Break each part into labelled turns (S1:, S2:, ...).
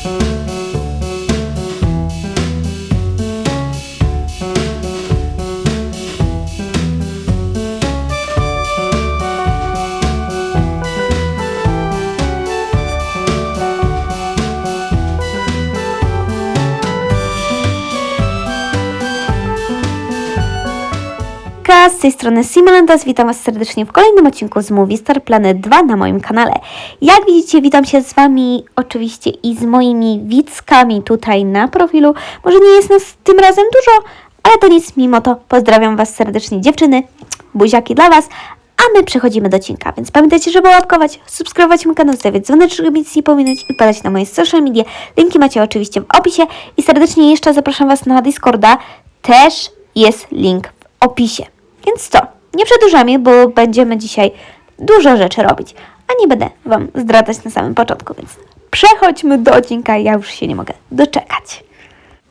S1: Thank you. Z tej strony Simolendas, witam Was serdecznie w kolejnym odcinku z Movie Star Planet 2 na moim kanale. Jak widzicie, witam się z Wami oczywiście i z moimi widzkami tutaj na profilu. Może nie jest nas tym razem dużo, ale to nic, mimo to pozdrawiam Was serdecznie dziewczyny, buziaki dla Was, a my przechodzimy do odcinka, więc pamiętajcie, żeby łapkować, subskrybować mój kanał, stawiać dzwoneczek, żeby nic nie pominąć i wpadać na moje social media. Linki macie oczywiście w opisie i serdecznie jeszcze zapraszam Was na Discorda, też jest link w opisie. Więc co, nie przedłużamy, bo będziemy dzisiaj dużo rzeczy robić, a nie będę Wam zdradzać na samym początku, więc przechodźmy do odcinka, ja już się nie mogę doczekać.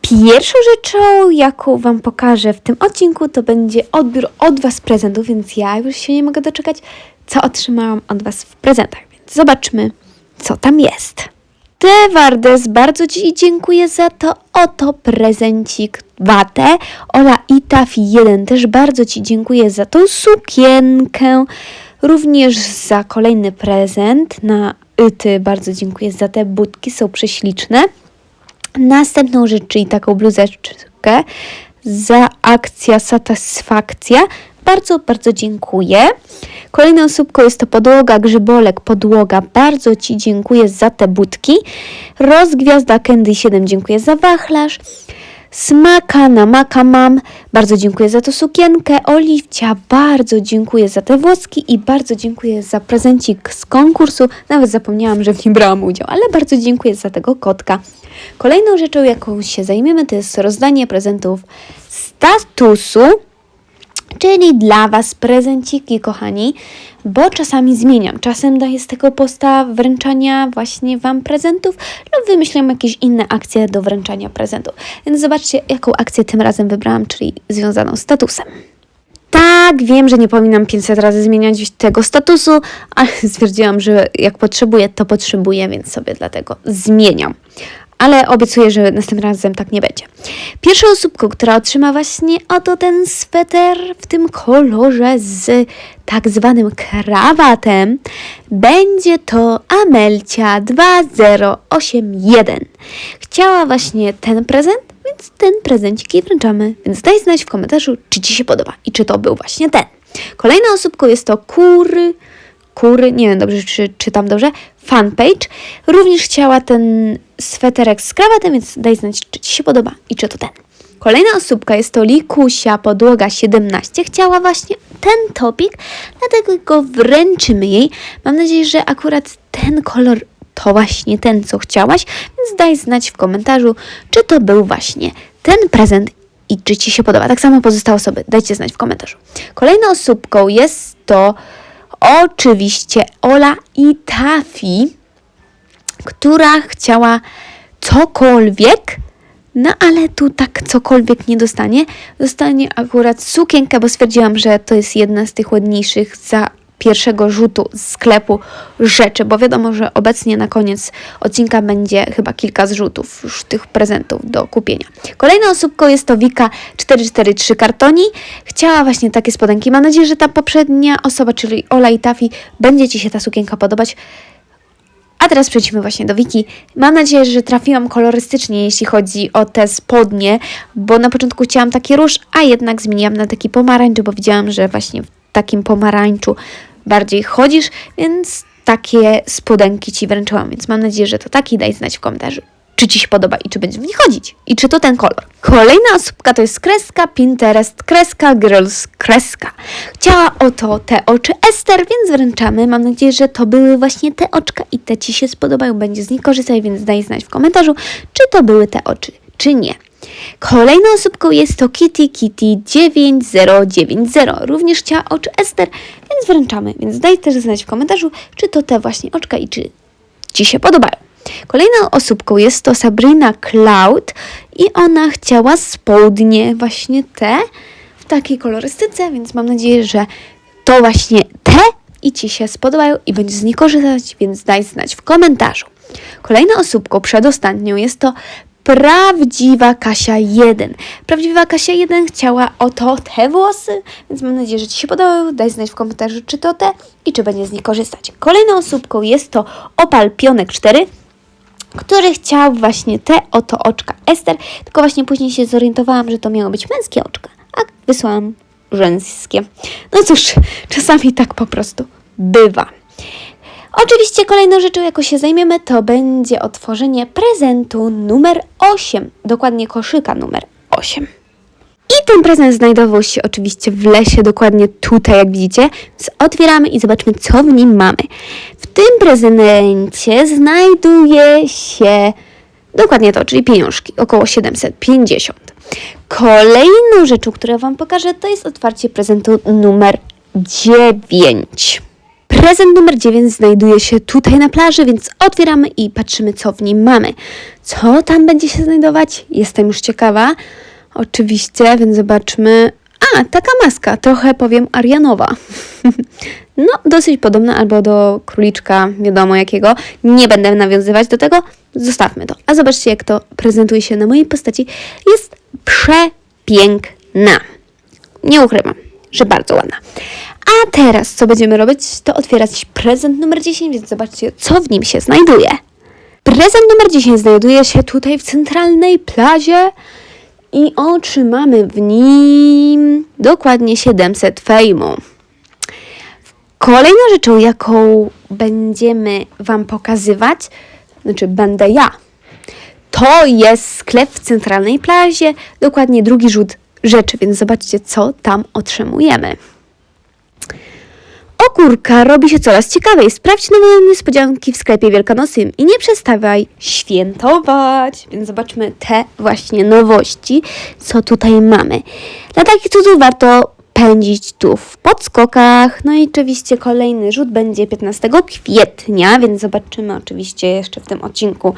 S1: Pierwszą rzeczą, jaką Wam pokażę w tym odcinku, to będzie odbiór od Was prezentów, więc ja już się nie mogę doczekać, co otrzymałam od Was w prezentach. Więc zobaczmy, co tam jest. Ty, Wardes, bardzo Ci dziękuję za to oto prezencik watę. Ola i Tafi 1 też bardzo Ci dziękuję za tą sukienkę. Również za kolejny prezent na Ty bardzo dziękuję za te budki, są prześliczne. Następną rzecz, czyli taką bluzeczkę za akcja Satysfakcja. Bardzo, bardzo dziękuję. Kolejną osóbką jest to podłoga Grzybolek Podłoga. Bardzo Ci dziękuję za te budki. Rozgwiazda Candy 7 dziękuję za wachlarz. Smaka na maka mam. Bardzo dziękuję za tą sukienkę. Oliwcia, bardzo dziękuję za te włoski i bardzo dziękuję za prezencik z konkursu. Nawet zapomniałam, że w nim brałam udział, ale bardzo dziękuję za tego kotka. Kolejną rzeczą, jaką się zajmiemy, to jest rozdanie prezentów statusu. Czyli dla Was prezenciki, kochani, bo czasami zmieniam. Czasem daję z tego posta wręczania właśnie Wam prezentów lub wymyślam jakieś inne akcje do wręczania prezentów. Więc zobaczcie, jaką akcję tym razem wybrałam, czyli związaną z statusem. Tak, wiem, że nie powinnam 500 razy zmieniać tego statusu, ale stwierdziłam, że jak potrzebuję, to potrzebuję, więc sobie dlatego zmieniam ale obiecuję, że następnym razem tak nie będzie. Pierwszą osóbką, która otrzyma właśnie oto ten sweter w tym kolorze z tak zwanym krawatem, będzie to Amelcia 2081. Chciała właśnie ten prezent, więc ten prezencik jej wręczamy. Więc daj znać w komentarzu, czy Ci się podoba i czy to był właśnie ten. Kolejną osóbką jest to Kury kury, nie wiem dobrze, czy czytam dobrze, fanpage. Również chciała ten sweterek z krawatem, więc daj znać, czy Ci się podoba i czy to ten. Kolejna osóbka jest to Likusia Podłoga 17. Chciała właśnie ten topik, dlatego go wręczymy jej. Mam nadzieję, że akurat ten kolor to właśnie ten, co chciałaś, więc daj znać w komentarzu, czy to był właśnie ten prezent i czy Ci się podoba. Tak samo pozostałe osoby, dajcie znać w komentarzu. Kolejną osóbką jest to oczywiście Ola i Tafi, która chciała cokolwiek, no ale tu tak cokolwiek nie dostanie. Dostanie akurat sukienkę, bo stwierdziłam, że to jest jedna z tych ładniejszych za pierwszego rzutu z sklepu rzeczy, bo wiadomo, że obecnie na koniec odcinka będzie chyba kilka zrzutów już tych prezentów do kupienia. Kolejną osóbką jest to Wika 443 kartoni. Chciała właśnie takie spodenki. Mam nadzieję, że ta poprzednia osoba, czyli Ola i Tafi, będzie Ci się ta sukienka podobać. A teraz przejdźmy właśnie do Wiki. Mam nadzieję, że trafiłam kolorystycznie, jeśli chodzi o te spodnie, bo na początku chciałam taki róż, a jednak zmieniłam na taki pomarańcz, bo widziałam, że właśnie w takim pomarańczu bardziej chodzisz, więc takie spodenki Ci wręczyłam, więc mam nadzieję, że to taki. Daj znać w komentarzu, czy Ci się podoba i czy będziesz w nich chodzić. I czy to ten kolor. Kolejna osóbka to jest kreska Pinterest, kreska Girls, kreska. Chciała oto te oczy Ester, więc wręczamy. Mam nadzieję, że to były właśnie te oczka i te Ci się spodobają. Będzie z nich korzystać, więc daj znać w komentarzu, czy to były te oczy, czy nie. Kolejną osóbką jest to Kitty Kitty 9090. Również chciała oczy Ester, więc wręczamy. Więc daj też znać w komentarzu, czy to te właśnie oczka i czy Ci się podobają. Kolejną osóbką jest to Sabrina Cloud i ona chciała spodnie właśnie te w takiej kolorystyce, więc mam nadzieję, że to właśnie te i Ci się spodobają i będziesz z nich korzystać, więc daj znać w komentarzu. Kolejną osóbką, przedostatnią, jest to prawdziwa Kasia 1. Prawdziwa Kasia 1 chciała oto te włosy, więc mam nadzieję, że Ci się podobały. Daj znać w komentarzu, czy to te i czy będzie z nich korzystać. Kolejną osóbką jest to Opal Pionek 4 który chciał właśnie te oto oczka Ester, tylko właśnie później się zorientowałam, że to miało być męskie oczka, a wysłałam żeńskie. No cóż, czasami tak po prostu bywa. Oczywiście kolejną rzeczą, jaką się zajmiemy, to będzie otworzenie prezentu numer 8, dokładnie koszyka numer 8. I ten prezent znajdował się oczywiście w lesie, dokładnie tutaj, jak widzicie. Otwieramy i zobaczmy, co w nim mamy. W tym prezencie znajduje się dokładnie to, czyli pieniążki, około 750. Kolejną rzeczą, którą Wam pokażę, to jest otwarcie prezentu numer 9. Prezent numer 9 znajduje się tutaj na plaży, więc otwieramy i patrzymy, co w nim mamy. Co tam będzie się znajdować? Jestem już ciekawa. Oczywiście, więc zobaczmy. A, taka maska, trochę powiem Arianowa. no, dosyć podobna albo do króliczka, wiadomo jakiego. Nie będę nawiązywać do tego, zostawmy to. A zobaczcie, jak to prezentuje się na mojej postaci. Jest przepiękna. Nie ukrywam, że bardzo ładna. A teraz, co będziemy robić, to otwierać prezent numer 10, więc zobaczcie, co w nim się znajduje. Prezent numer 10 znajduje się tutaj w centralnej plazie i otrzymamy w nim dokładnie 700 fejmu. Kolejną rzeczą, jaką będziemy Wam pokazywać, znaczy będę ja, to jest sklep w centralnej plazie, dokładnie drugi rzut rzeczy, więc zobaczcie, co tam otrzymujemy. Ogórka robi się coraz ciekawiej. Sprawdź nowe niespodzianki w sklepie wielkanocnym i nie przestawaj świętować. Więc zobaczmy te właśnie nowości, co tutaj mamy. Dla takich cudów warto pędzić tu w podskokach. No i oczywiście kolejny rzut będzie 15 kwietnia, więc zobaczymy oczywiście jeszcze w tym odcinku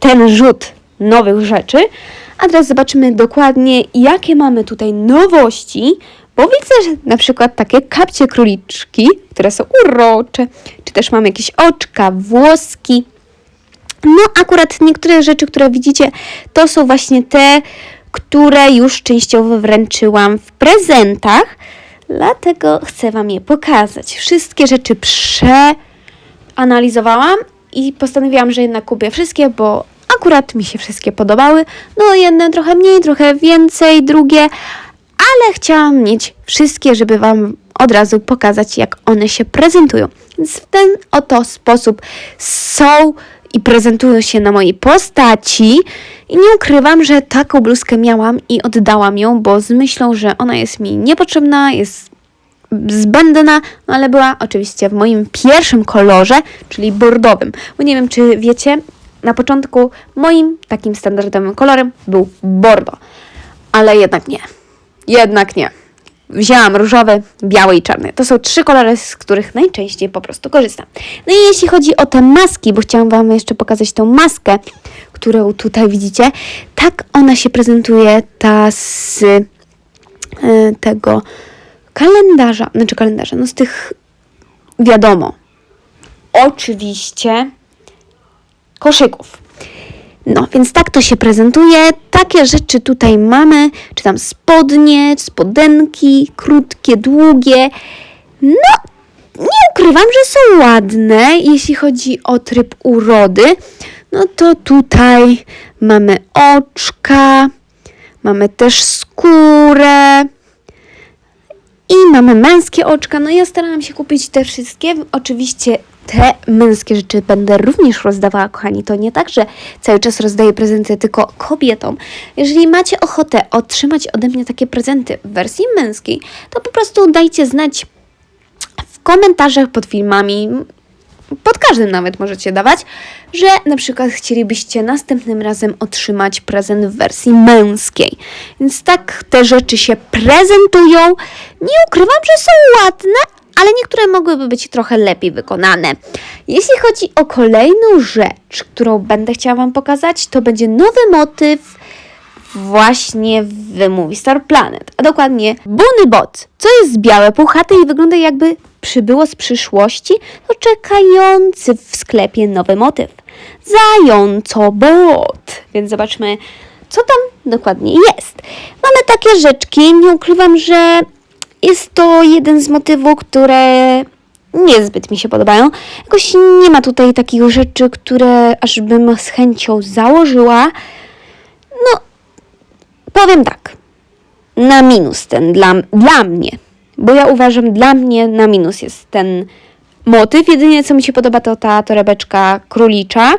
S1: ten rzut nowych rzeczy. A teraz zobaczymy dokładnie, jakie mamy tutaj nowości, bo widzę, że na przykład takie kapcie króliczki, które są urocze, czy też mamy jakieś oczka, włoski. No akurat niektóre rzeczy, które widzicie, to są właśnie te, które już częściowo wręczyłam w prezentach, dlatego chcę Wam je pokazać. Wszystkie rzeczy przeanalizowałam i postanowiłam, że jednak kupię wszystkie, bo akurat mi się wszystkie podobały. No jedne trochę mniej, trochę więcej, drugie, ale chciałam mieć wszystkie, żeby Wam od razu pokazać, jak one się prezentują. Więc w ten oto sposób są i prezentują się na mojej postaci. I nie ukrywam, że taką bluzkę miałam i oddałam ją, bo z myślą, że ona jest mi niepotrzebna, jest zbędna, no ale była oczywiście w moim pierwszym kolorze, czyli bordowym. Bo nie wiem, czy wiecie, na początku moim takim standardowym kolorem był bordo, ale jednak nie. Jednak nie. Wzięłam różowy, biały i czarny. To są trzy kolory, z których najczęściej po prostu korzystam. No i jeśli chodzi o te maski, bo chciałam Wam jeszcze pokazać tą maskę, którą tutaj widzicie, tak ona się prezentuje, ta z y, tego kalendarza, znaczy kalendarza, no z tych wiadomo, oczywiście koszyków. No, więc tak to się prezentuje. Takie rzeczy tutaj mamy, czy tam spodnie, spodenki, krótkie, długie. No, nie ukrywam, że są ładne, jeśli chodzi o tryb urody. No to tutaj mamy oczka, mamy też skórę i mamy męskie oczka. No ja starałam się kupić te wszystkie. Oczywiście te męskie rzeczy będę również rozdawała, kochani. To nie tak, że cały czas rozdaję prezenty tylko kobietom. Jeżeli macie ochotę otrzymać ode mnie takie prezenty w wersji męskiej, to po prostu dajcie znać w komentarzach pod filmami, pod każdym nawet możecie dawać, że na przykład chcielibyście następnym razem otrzymać prezent w wersji męskiej. Więc tak te rzeczy się prezentują. Nie ukrywam, że są ładne, ale niektóre mogłyby być trochę lepiej wykonane. Jeśli chodzi o kolejną rzecz, którą będę chciała Wam pokazać, to będzie nowy motyw właśnie w Movie Star Planet, a dokładnie Bunny Bot, co jest białe, puchate i wygląda jakby przybyło z przyszłości, to czekający w sklepie nowy motyw. Zającobot. Więc zobaczmy, co tam dokładnie jest. Mamy takie rzeczki, nie ukrywam, że jest to jeden z motywów, które niezbyt mi się podobają. Jakoś nie ma tutaj takich rzeczy, które aż bym z chęcią założyła. No, powiem tak. Na minus ten dla, dla mnie. Bo ja uważam, dla mnie na minus jest ten motyw. Jedynie co mi się podoba to ta torebeczka królicza.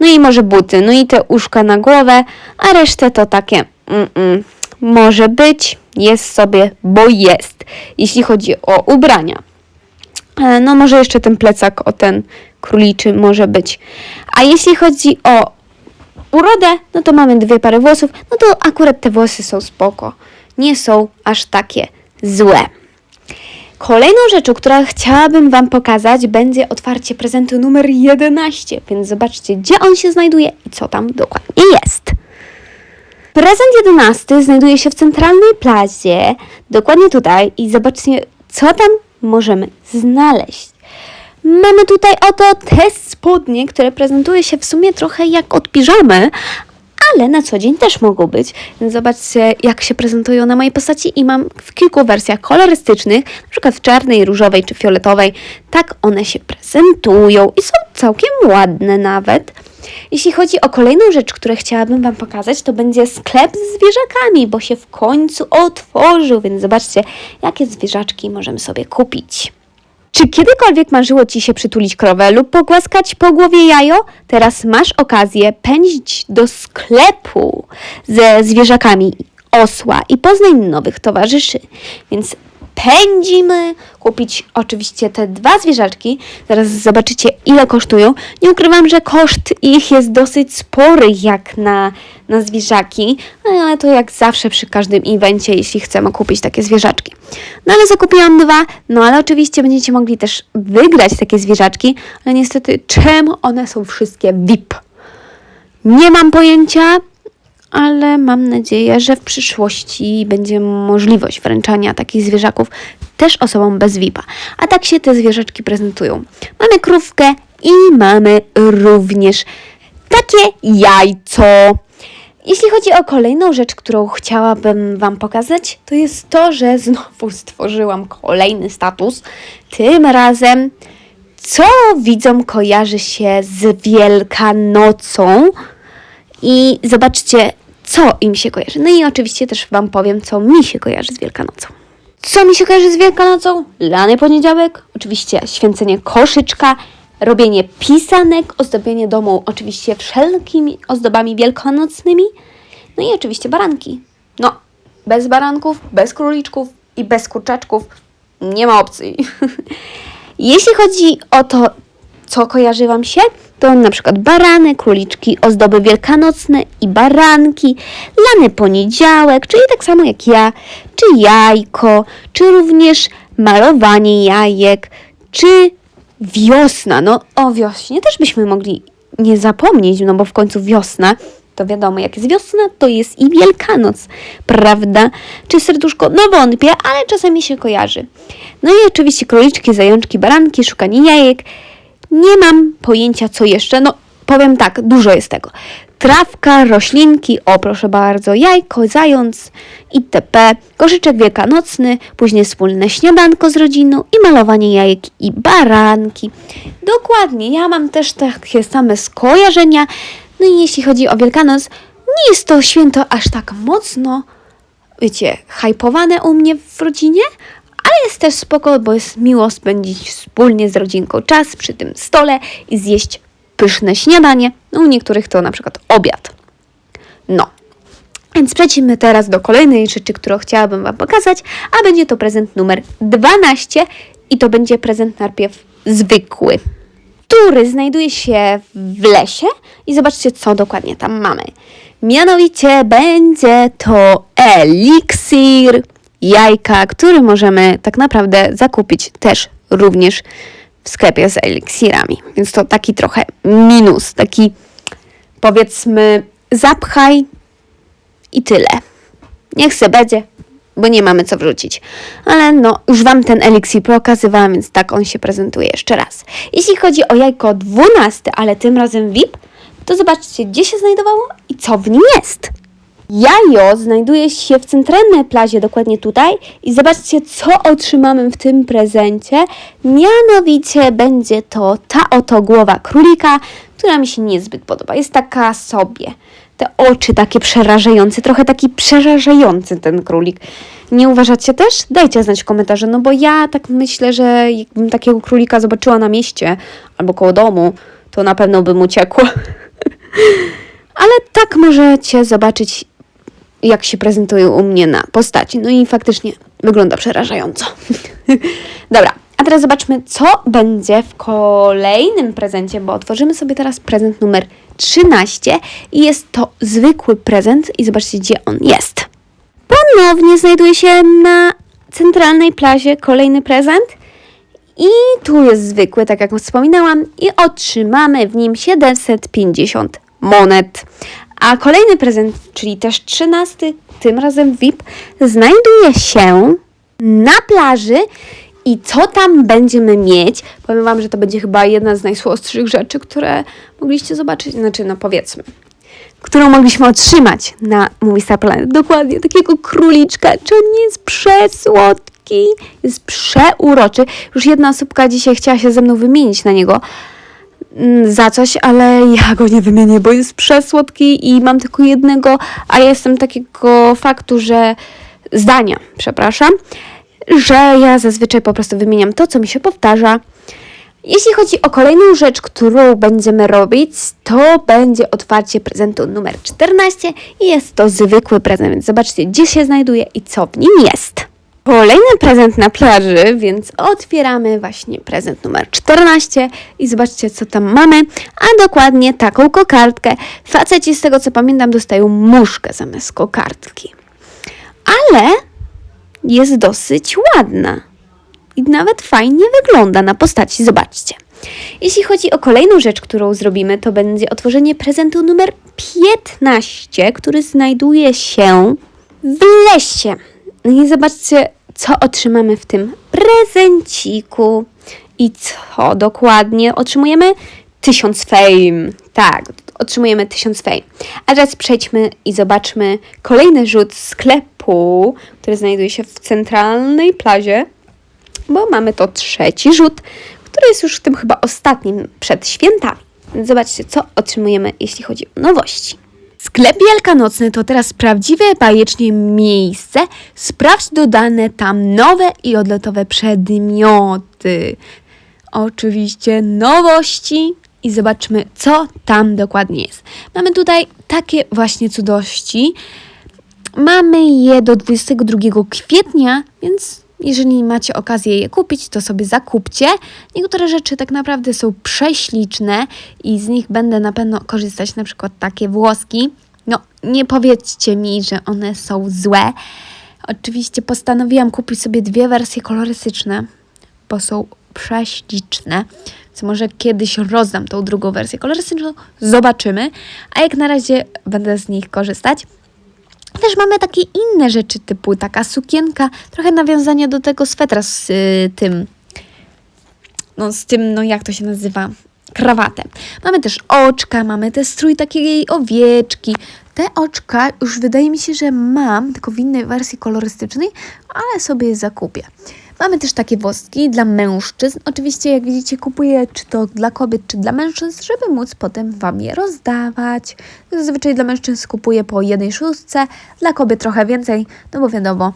S1: No i może buty. No i te uszka na głowę. A resztę to takie mm, mm, może być. Jest sobie, bo jest. Jeśli chodzi o ubrania. E, No może jeszcze ten plecak o ten króliczy może być. A jeśli chodzi o urodę, no to mamy dwie pary włosów, no to akurat te włosy są spoko. Nie są aż takie złe. Kolejną rzeczą, którą chciałabym Wam pokazać, będzie otwarcie prezentu numer 11, więc zobaczcie, gdzie on się znajduje i co tam dokładnie jest. Prezent 11 znajduje się w centralnej plazie, dokładnie tutaj i zobaczcie, co tam możemy znaleźć. Mamy tutaj oto te spodnie, które prezentuje się w sumie trochę jak od piżamy, ale na co dzień też mogą być. Więc zobaczcie, jak się prezentują na mojej postaci i mam w kilku wersjach kolorystycznych, przykład w czarnej, różowej czy fioletowej. Tak one się prezentują i są całkiem ładne nawet. Jeśli chodzi o kolejną rzecz, którą chciałabym Wam pokazać, to będzie sklep z zwierzakami, bo się w końcu otworzył, więc zobaczcie, jakie zwierzaczki możemy sobie kupić. Czy kiedykolwiek marzyło Ci się przytulić krowę lub pogłaskać po głowie jajo? Teraz masz okazję pędzić do sklepu ze zwierzakami osła i poznaj nowych towarzyszy. Więc pędzimy kupić oczywiście te dwa zwierzaczki. Zaraz zobaczycie ile kosztują. Nie ukrywam, że koszt ich jest dosyć spory jak na, na zwierzaki, no ale to jak zawsze przy każdym evencie, jeśli chcemy kupić takie zwierzaczki. No ale zakupiłam dwa, no ale oczywiście będziecie mogli też wygrać takie zwierzaczki, ale niestety czemu one są wszystkie VIP? Nie mam pojęcia, ale mam nadzieję, że w przyszłości będzie możliwość wręczania takich zwierzaków też osobom bez VIP-a. A tak się te zwierzaczki prezentują. Mamy krówkę i mamy również takie jajco. Jeśli chodzi o kolejną rzecz, którą chciałabym Wam pokazać, to jest to, że znowu stworzyłam kolejny status. Tym razem, co widzom kojarzy się z Wielkanocą. I zobaczcie, co im się kojarzy. No i oczywiście też Wam powiem, co mi się kojarzy z Wielkanocą. Co mi się kojarzy z Wielkanocą? Lany poniedziałek, oczywiście święcenie koszyczka, robienie pisanek, ozdobienie domu oczywiście wszelkimi ozdobami wielkanocnymi, no i oczywiście baranki. No, bez baranków, bez króliczków i bez kurczaczków nie ma opcji. Jeśli chodzi o to, co kojarzy Wam się, to na przykład barany, króliczki, ozdoby wielkanocne i baranki, lany poniedziałek, czyli tak samo jak ja, czy jajko, czy również malowanie jajek, czy wiosna. No o wiośnie też byśmy mogli nie zapomnieć, no bo w końcu wiosna, to wiadomo, jak jest wiosna, to jest i Wielkanoc, prawda? Czy serduszko? No wątpię, ale czasami się kojarzy. No i oczywiście króliczki, zajączki, baranki, szukanie jajek. Nie mam pojęcia, co jeszcze. No, powiem tak, dużo jest tego. Trawka, roślinki, o proszę bardzo, jajko, zając, itp. Koszyczek wielkanocny, później wspólne śniadanko z rodziną i malowanie jajek i baranki. Dokładnie, ja mam też takie same skojarzenia. No i jeśli chodzi o Wielkanoc, nie jest to święto aż tak mocno, wiecie, hypowane u mnie w rodzinie, ale jest też spoko, bo jest miło spędzić wspólnie z rodzinką czas przy tym stole i zjeść pyszne śniadanie. No u niektórych to na przykład obiad. No. Więc przejdźmy teraz do kolejnej rzeczy, którą chciałabym Wam pokazać, a będzie to prezent numer 12 i to będzie prezent najpierw zwykły, który znajduje się w lesie i zobaczcie, co dokładnie tam mamy. Mianowicie będzie to eliksir jajka, który możemy tak naprawdę zakupić też również w sklepie z eliksirami. Więc to taki trochę minus, taki powiedzmy zapchaj i tyle. Niech se będzie, bo nie mamy co wrzucić. Ale no, już Wam ten eliksir pokazywałam, więc tak on się prezentuje jeszcze raz. Jeśli chodzi o jajko 12, ale tym razem VIP, to zobaczcie, gdzie się znajdowało i co w nim jest. Jajo znajduje się w centralnej plazie, dokładnie tutaj. I zobaczcie, co otrzymamy w tym prezencie. Mianowicie będzie to ta oto głowa królika, która mi się niezbyt podoba. Jest taka sobie. Te oczy takie przerażające, trochę taki przerażający ten królik. Nie uważacie też? Dajcie znać w komentarzu, no bo ja tak myślę, że jakbym takiego królika zobaczyła na mieście albo koło domu, to na pewno bym uciekła. Ale tak możecie zobaczyć jak się prezentują u mnie na postaci. No i faktycznie wygląda przerażająco. Dobra, a teraz zobaczmy, co będzie w kolejnym prezencie, bo otworzymy sobie teraz prezent numer 13 i jest to zwykły prezent i zobaczcie, gdzie on jest. Ponownie znajduje się na centralnej plazie kolejny prezent. I tu jest zwykły, tak jak wspominałam, i otrzymamy w nim 750 monet. A kolejny prezent, czyli też trzynasty, tym razem VIP, znajduje się na plaży. I co tam będziemy mieć? Powiem Wam, że to będzie chyba jedna z najsłodszych rzeczy, które mogliście zobaczyć, znaczy no powiedzmy, którą mogliśmy otrzymać na Movie Planet. Dokładnie, takiego króliczka. Czy on nie jest przesłodki? Jest przeuroczy. Już jedna osóbka dzisiaj chciała się ze mną wymienić na niego, za coś, ale ja go nie wymienię, bo jest przesłodki i mam tylko jednego, a jestem takiego faktu, że zdania, przepraszam, że ja zazwyczaj po prostu wymieniam to, co mi się powtarza. Jeśli chodzi o kolejną rzecz, którą będziemy robić, to będzie otwarcie prezentu numer 14 i jest to zwykły prezent, zobaczcie, gdzie się znajduje i co w nim jest. Kolejny prezent na plaży, więc otwieramy właśnie prezent numer 14 i zobaczcie, co tam mamy, a dokładnie taką kokardkę. Faceci, z tego co pamiętam, dostają muszkę zamiast kokardki. Ale jest dosyć ładna i nawet fajnie wygląda na postaci, zobaczcie. Jeśli chodzi o kolejną rzecz, którą zrobimy, to będzie otworzenie prezentu numer 15, który znajduje się w lesie. No i zobaczcie, co otrzymamy w tym prezenciku. I co dokładnie otrzymujemy? Tysiąc fame. Tak, otrzymujemy tysiąc fame. A teraz przejdźmy i zobaczmy kolejny rzut sklepu, który znajduje się w centralnej plazie, bo mamy to trzeci rzut, który jest już w tym chyba ostatnim przed świętami. Zobaczcie, co otrzymujemy, jeśli chodzi o nowości. Sklep wielkanocny to teraz prawdziwe bajecznie miejsce. Sprawdź dodane tam nowe i odlotowe przedmioty. Oczywiście nowości i zobaczmy, co tam dokładnie jest. Mamy tutaj takie właśnie cudości. Mamy je do 22 kwietnia, więc jeżeli macie okazję je kupić, to sobie zakupcie. Niektóre rzeczy tak naprawdę są prześliczne i z nich będę na pewno korzystać, na przykład takie włoski. No, nie powiedzcie mi, że one są złe. Oczywiście postanowiłam kupić sobie dwie wersje kolorystyczne, bo są prześliczne. Co może kiedyś rozdam tą drugą wersję kolorystyczną, zobaczymy. A jak na razie będę z nich korzystać. Też mamy takie inne rzeczy, typu taka sukienka, trochę nawiązania do tego swetra z y, tym, no z tym, no jak to się nazywa, krawatem. Mamy też oczka, mamy też strój takiej owieczki. Te oczka już wydaje mi się, że mam, tylko w innej wersji kolorystycznej, ale sobie je zakupię. Mamy też takie woski dla mężczyzn. Oczywiście, jak widzicie, kupuję czy to dla kobiet, czy dla mężczyzn, żeby móc potem Wam je rozdawać. Zazwyczaj dla mężczyzn kupuję po jednej szóstce, dla kobiet trochę więcej, no bo wiadomo,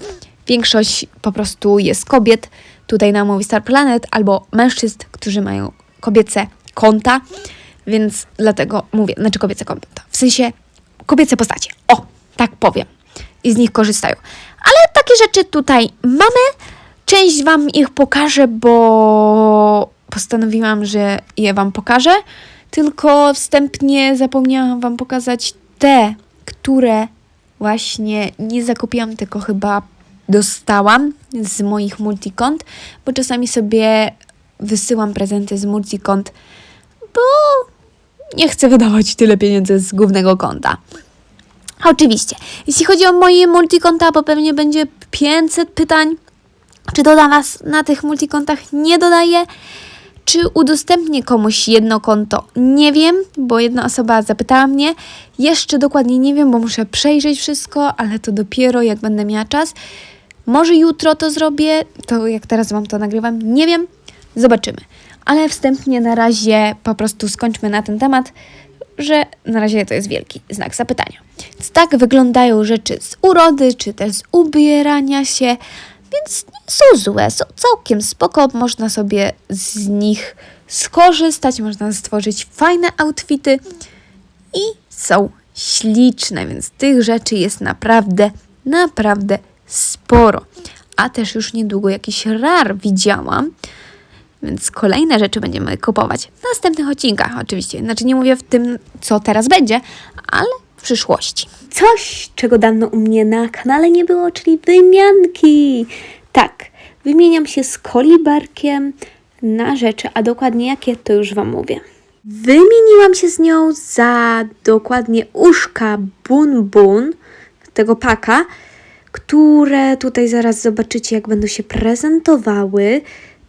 S1: większość po prostu jest kobiet tutaj na Movie Star Planet albo mężczyzn, którzy mają kobiece konta, więc dlatego mówię, znaczy kobiece konta, w sensie kobiece postacie. O, tak powiem. I z nich korzystają. Ale takie rzeczy tutaj mamy. Część Wam ich pokażę, bo postanowiłam, że je Wam pokażę. Tylko wstępnie zapomniałam Wam pokazać te, które właśnie nie zakupiłam, tylko chyba dostałam z moich multikont, bo czasami sobie wysyłam prezenty z multikont, bo nie chcę wydawać tyle pieniędzy z głównego konta.
S2: Oczywiście, jeśli chodzi o moje multikonta, bo pewnie będzie 500 pytań, czy dodam Was na tych multikontach? Nie dodaję. Czy udostępnię komuś jedno konto? Nie wiem, bo jedna osoba zapytała mnie. Jeszcze dokładnie nie wiem, bo muszę przejrzeć wszystko, ale to dopiero jak będę miała czas. Może jutro to zrobię, to jak teraz Wam to nagrywam, nie wiem. Zobaczymy. Ale wstępnie na razie po prostu skończmy na ten temat, że na razie to jest wielki znak zapytania. Więc tak wyglądają rzeczy z urody, czy też z ubierania się, więc nie są złe, są całkiem spoko, można sobie z nich skorzystać, można stworzyć fajne outfity i są śliczne, więc tych rzeczy jest naprawdę, naprawdę sporo. A też już niedługo jakiś rar widziałam, więc kolejne rzeczy będziemy kupować w następnych odcinkach, oczywiście. Znaczy, nie mówię w tym, co teraz będzie, ale w przyszłości.
S1: Coś, czego dawno u mnie na kanale nie było, czyli wymianki. Tak, wymieniam się z kolibarkiem na rzeczy, a dokładnie jakie, to już Wam mówię. Wymieniłam się z nią za dokładnie uszka Bun Bun, tego paka, które tutaj zaraz zobaczycie, jak będą się prezentowały.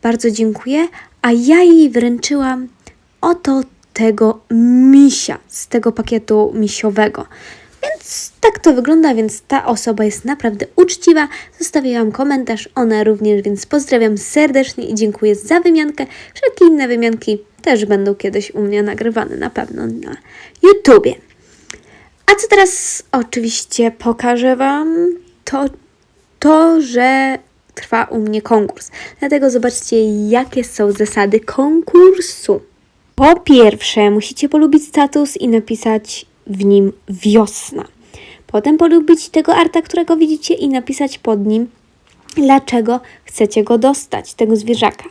S1: Bardzo dziękuję. A ja jej wręczyłam oto tego misia z tego pakietu misiowego. Więc tak to wygląda, więc ta osoba jest naprawdę uczciwa. Zostawiłam komentarz, ona również, więc pozdrawiam serdecznie i dziękuję za wymiankę. Wszelkie inne wymianki też będą kiedyś u mnie nagrywane na pewno na YouTubie. A co teraz oczywiście pokażę Wam, to to, że trwa u mnie konkurs. Dlatego zobaczcie, jakie są zasady konkursu. Po pierwsze, musicie polubić status i napisać w nim wiosna. Potem polubić tego arta, którego widzicie i napisać pod nim, dlaczego chcecie go dostać, tego zwierzaka.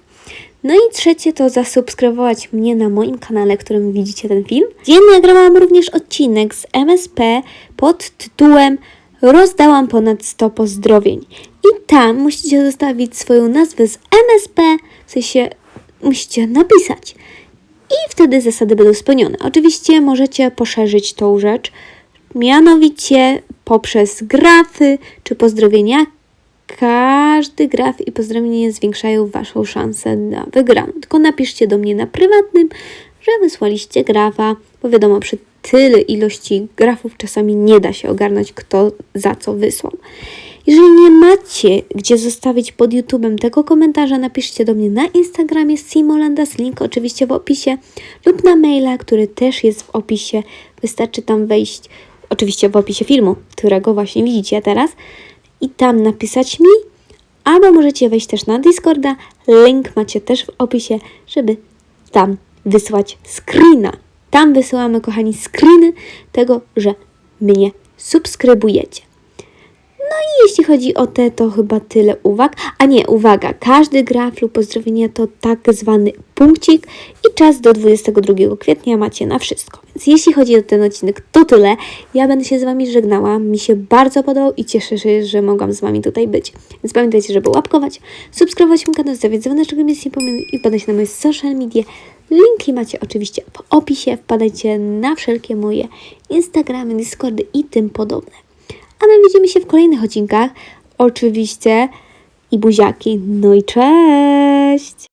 S1: No i trzecie to zasubskrybować mnie na moim kanale, którym widzicie ten film. Gdzie nagrałam również odcinek z MSP pod tytułem Rozdałam ponad 100 pozdrowień. I tam musicie zostawić swoją nazwę z MSP, w sensie musicie napisać. I wtedy zasady będą spełnione. Oczywiście możecie poszerzyć tą rzecz, mianowicie poprzez grafy czy pozdrowienia. Każdy graf i pozdrowienie zwiększają Waszą szansę na wygraną. Tylko napiszcie do mnie na prywatnym, że wysłaliście grafa, bo wiadomo, przy tyle ilości grafów czasami nie da się ogarnąć, kto za co wysłał. Jeżeli nie macie gdzie zostawić pod YouTubem tego komentarza, napiszcie do mnie na Instagramie Simolandas, link oczywiście w opisie, lub na maila, który też jest w opisie. Wystarczy tam wejść, oczywiście w opisie filmu, którego właśnie widzicie teraz, i tam napisać mi, albo możecie wejść też na Discorda, link macie też w opisie, żeby tam wysłać screena. Tam wysyłamy, kochani, screeny tego, że mnie subskrybujecie. I jeśli chodzi o te, to chyba tyle uwag. A nie, uwaga, każdy graf lub pozdrowienie to tak zwany punkcik i czas do 22 kwietnia macie na wszystko. Więc jeśli chodzi o ten odcinek, to tyle. Ja będę się z Wami żegnała. Mi się bardzo podobał i cieszę się, że mogłam z Wami tutaj być. Więc pamiętajcie, żeby łapkować, subskrybować mój kanał, stawiać dzwoneczek, nic nie pominąć i wpadać na moje social media. Linki macie oczywiście w opisie. Wpadajcie na wszelkie moje Instagramy, Discordy i tym podobne. A my widzimy się w kolejnych odcinkach. Oczywiście i buziaki. No i cześć!